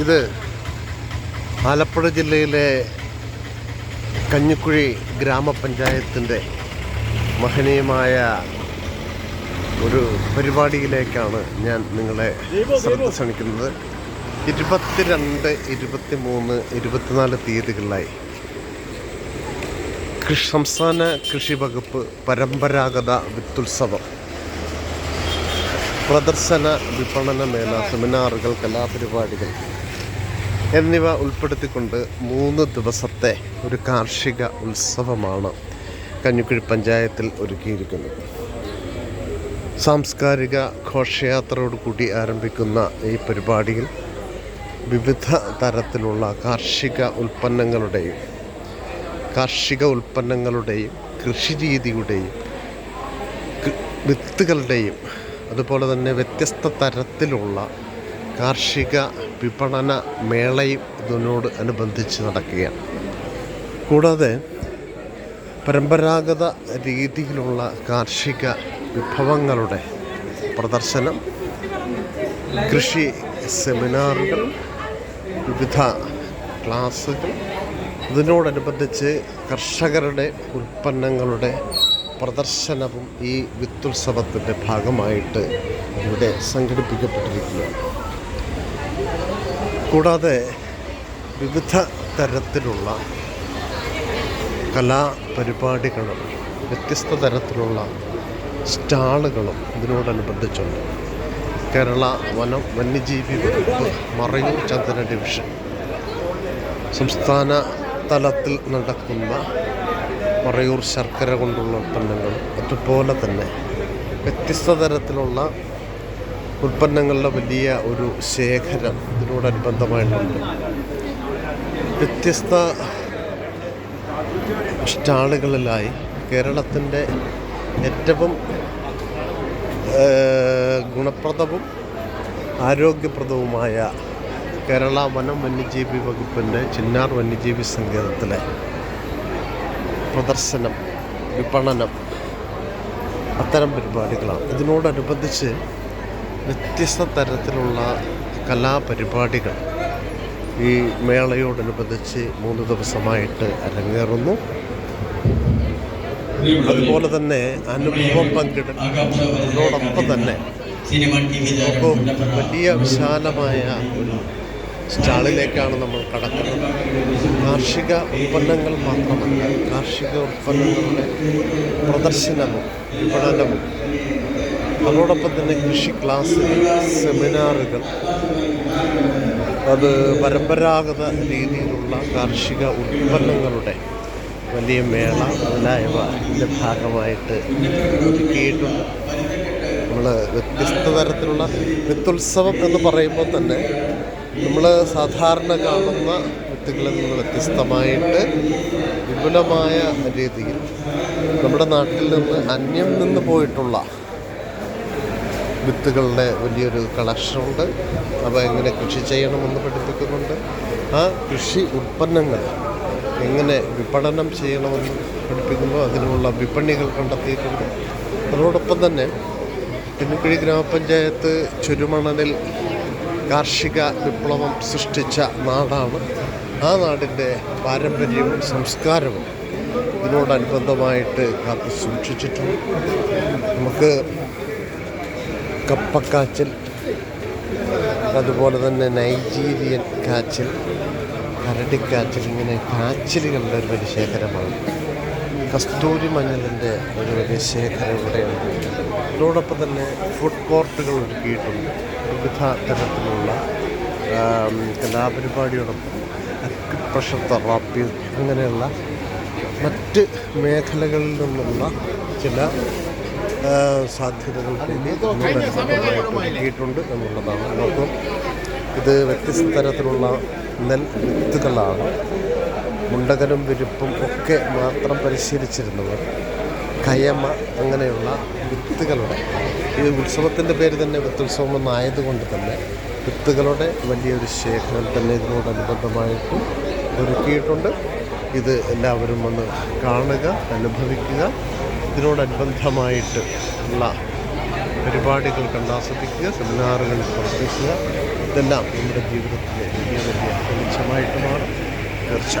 ഇത് ആലപ്പുഴ ജില്ലയിലെ കഞ്ഞിക്കുഴി ഗ്രാമപഞ്ചായത്തിന്റെ മഹനീയമായ ഒരു പരിപാടിയിലേക്കാണ് ഞാൻ നിങ്ങളെ ശ്രദ്ധ ക്ഷണിക്കുന്നത്. ഇരുപത്തിരണ്ട് ഇരുപത്തി മൂന്ന് ഇരുപത്തിനാല് തീയതികളിലായി സംസ്ഥാന കൃഷി വകുപ്പ് പരമ്പരാഗത വിത്തുത്സവം. പ്രദർശന വിപണന മേള സെമിനാറുകൾ കലാപരിപാടികൾ എന്നിവ ഉൾപ്പെടുത്തിക്കൊണ്ട് മൂന്ന് ദിവസത്തെ ഒരു കാർഷിക ഉത്സവമാണ് കഞ്ഞിക്കുഴി പഞ്ചായത്തിൽ ഒരുക്കിയിരിക്കുന്നത്. സാംസ്കാരിക ഘോഷയാത്രയോടുകൂടി ആരംഭിക്കുന്ന ഈ പരിപാടിയിൽ വിവിധ തരത്തിലുള്ള കാർഷിക ഉൽപ്പന്നങ്ങളുടെയും കാർഷിക ഉൽപ്പന്നങ്ങളുടെയും കൃഷിരീതിയുടെയും വിത്തുകളുടെയും അതുപോലെ തന്നെ വ്യത്യസ്ത തരത്തിലുള്ള കാർഷിക വിപണന മേളയും ഇതിനോട് അനുബന്ധിച്ച് നടക്കുകയാണ്. കൂടാതെ പരമ്പരാഗത രീതിയിലുള്ള കാർഷിക വിഭവങ്ങളുടെ പ്രദർശനം കൃഷി സെമിനാറുകൾ വിവിധ ക്ലാസ്സുകൾ ഇതിനോടനുബന്ധിച്ച് കർഷകരുടെ ഉൽപ്പന്നങ്ങളുടെ പ്രദർശനവും ഈ വിത്തുത്സവത്തിന്റെ ഭാഗമായിട്ട് ഇവിടെ സംഘടിപ്പിക്കപ്പെട്ടിരിക്കുകയാണ്. കൂടാതെ വിവിധ തരത്തിലുള്ള കലാപരിപാടികളും വ്യത്യസ്ത തരത്തിലുള്ള സ്റ്റാളുകളും ഇതിനോടനുബന്ധിച്ചുണ്ട്. കേരള വനം വന്യജീവി വകുപ്പ് മറയൂർ ചന്ദ്ര ഡിവിഷൻ സംസ്ഥാന തലത്തിൽ നടക്കുന്ന മറയൂർ ശർക്കര കൊണ്ടുള്ള ഉൽപ്പന്നങ്ങൾ അതുപോലെ തന്നെ വ്യത്യസ്ത തരത്തിലുള്ള ഉൽപ്പന്നങ്ങളുടെ വലിയ ഒരു ശേഖരം ഇതിനോടനുബന്ധമായിട്ടുണ്ട്. വ്യത്യസ്ത സ്റ്റാളുകളിലായി കേരളത്തിന്റെ ഏറ്റവും ഗുണപ്രദവും ആരോഗ്യപ്രദവുമായ കേരള വനം വന്യജീവി വകുപ്പിന്റെ ചിന്നാർ വന്യജീവി സങ്കേതത്തിലെ പ്രദർശനം വിപണനം അത്തരം പരിപാടികളാണ്. ഇതിനോടനുബന്ധിച്ച് വ്യത്യസ്ത തരത്തിലുള്ള കലാപരിപാടികൾ ഈ മേളയോടനുബന്ധിച്ച് മൂന്ന് ദിവസമായിട്ട് അരങ്ങേറുന്നു. അതുപോലെ തന്നെ അനുഭവം പങ്കിടൽ അതിനോടൊപ്പം തന്നെ വലിയ വിശാലമായ ഒരു സ്റ്റാളിലേക്കാണ് നമ്മൾ കടക്കുന്നത്. കാർഷിക ഉൽപ്പന്നങ്ങൾ മാത്രമല്ല കാർഷിക ഉൽപ്പന്നങ്ങളുടെ പ്രദർശനവും വിപണനവും അതോടൊപ്പം തന്നെ കൃഷി ക്ലാസ് സെമിനാറുകൾ അത് പരമ്പരാഗത രീതിയിലുള്ള കാർഷിക ഉൽപ്പന്നങ്ങളുടെ വലിയ മേള മുതലായവ ഇതിന്റെ ഭാഗമായിട്ട് ഒരുക്കിയിട്ടുണ്ട്. നമ്മൾ വ്യത്യസ്ത തരത്തിലുള്ള വിത്തുത്സവം എന്ന് പറയുമ്പോൾ തന്നെ നമ്മൾ സാധാരണ കാണുന്ന വിത്തുകളിൽ നിന്ന് വ്യത്യസ്തമായിട്ട് വിപുലമായ രീതിയിൽ നമ്മുടെ നാട്ടിൽ നിന്ന് അന്യം നിന്ന് പോയിട്ടുള്ള വിത്തുകളുടെ വലിയൊരു കളക്ഷനുണ്ട് അവ എങ്ങനെ കൃഷി ചെയ്യണമെന്ന് പഠിപ്പിക്കുന്നുണ്ട്. ആ കൃഷി ഉൽപ്പന്നങ്ങൾ എങ്ങനെ വിപണനം ചെയ്യണമെന്ന് പഠിപ്പിക്കുന്നു അതിനുള്ള വിപണികൾ കണ്ടെത്തിയിട്ടുണ്ട്. അതോടൊപ്പം തന്നെ തിന്നുക്കുഴി ഗ്രാമപഞ്ചായത്ത് ചുരുമണലിൽ കാർഷിക വിപ്ലവം സൃഷ്ടിച്ച നാടാണ്. ആ നാടിന്റെ പാരമ്പര്യവും സംസ്കാരവും ഇതിനോടനുബന്ധമായിട്ട് കാത്തു സൂക്ഷിച്ചിട്ടുണ്ട്. നമുക്ക് കപ്പക്കാച്ചിൽ അതുപോലെ തന്നെ നൈജീരിയൻ കാച്ചിൽ കരടിക്കാച്ചിൽ ഇങ്ങനെ കാച്ചിലുകളുടെ ഒരു വലിയ ശേഖരമാണ് കസ്തൂരി മഞ്ഞളിന്റെ ഒരു വലിയ ശേഖരം ഇവിടെയുണ്ട്. ഇതോടൊപ്പം തന്നെ ഫുഡ് കോർട്ടുകൾ ഒരുക്കിയിട്ടുണ്ട്. വിവിധ തരത്തിലുള്ള കലാപരിപാടിയോടൊപ്പം അക്യുപ്രഷർ തെറാപ്പി അങ്ങനെയുള്ള മറ്റ് മേഖലകളിൽ നിന്നുള്ള ചില സാധ്യതകൾ ഒരുക്കിയിട്ടുണ്ട് എന്നുള്ളതാണ്. അപ്പം ഇത് വ്യത്യസ്ത തരത്തിലുള്ള നെൽ വിത്തുകളാണ്. മുണ്ടകനും വിരുപ്പും ഒക്കെ മാത്രം പരിശീലിച്ചിരുന്നവർ കയമ അങ്ങനെയുള്ള വിത്തുകളുടെ ഇത് ഉത്സവത്തിന്റെ പേര് തന്നെ വിത്തുത്സവം എന്നായതുകൊണ്ട് തന്നെ വിത്തുകളുടെ വലിയൊരു ശേഖരം തന്നെ ഇതിനോടനുബന്ധമായിട്ട് ഒരുക്കിയിട്ടുണ്ട്. ഇത് എല്ലാവരും വന്ന് കാണുക അനുഭവിക്കുക. ഇതിനോടനുബന്ധമായിട്ട് ഉള്ള പരിപാടികൾ കണ്ടാസ്വദിക്കുക സെമിനാറുകൾ പ്രവർത്തിക്കുക. ഇതെല്ലാം നമ്മുടെ ജീവിതത്തിലെ വലിയ വലിയ വെളിച്ചമായിട്ട് മാറും തീർച്ച